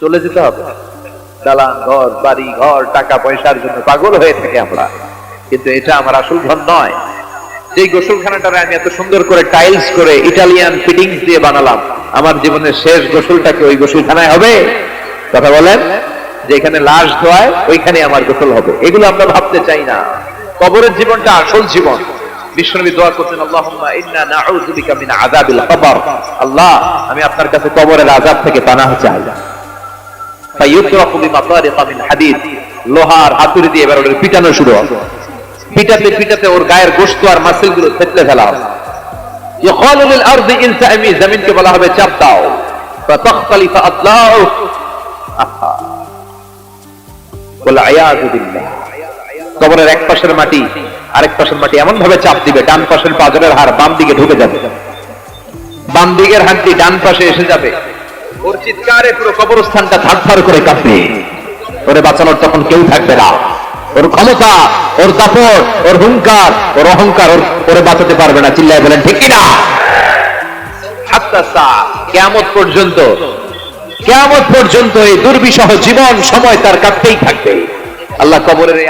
চলে যেতে হবে। দালান, ঘর, বাড়ি, ঘর, টাকা, পয়সার জন্য পাগল হয়ে থাকে আমরা। কিন্তু এটা আমার আসল ধন নয়। যে গোসলখানাটারে আমি এত সুন্দর করে টাইলস করে ইটালিয়ান ফিটিংস দিয়ে বানালাম, আমার জীবনের শেষ গোসলটাকে ওই গোসলখানায় হবে? কথা বলেন। যে এখানে লাশ ধোয়ায় ওইখানে আমার গোসল হবে। এগুলো আমরা ভাবতে চাই না। কবরের জীবনটা আসল জীবন। বিশ্বনবী দোয়া করছেন, আল্লাহুম্মা ইন্না নাউযু বিকা মিন আযাবিল কবর আল্লাহ, আমি আপনার কাছে কবরের আযাব থেকে পানাহ চাই। লোহার হাতুড়ি দিয়ে এবার পিটানো শুরু হবে পিটাতে পিটাতে ওর গায়ের গোশত আর মাসেলগুলো ফেলা হবে জমিনকে বলা হবে চাপ দাও। কবরের এক পাশের মাটি, আরেক পাশের মাটি এমন ভাবে চাপ দিবে, ডান পাশের পাজরের হাড় বাম দিকে ঢুকে যাবে। বাম দিকের হাড্ডি ডান পাশে এসে যাবে। ওর চিৎকারে পুরো কবরস্থানটা থারথার করে কাঁপবে ওরে বাঁচানোর তখন কেউ থাকবে না। ওর ক্ষমতা, ওর দাপট, ওর হুঙ্কার ওর অহংকার ওর ওরে বাঁচাতে পারবে না। চিল্লায় বলেন, ঠিক হাত্তা সা পর্যন্ত, কেয়ামত পর্যন্ত এই দুর্বিষহ জীবন সময় তার কাটতেই থাকবে। আল্লাহ কবরের এই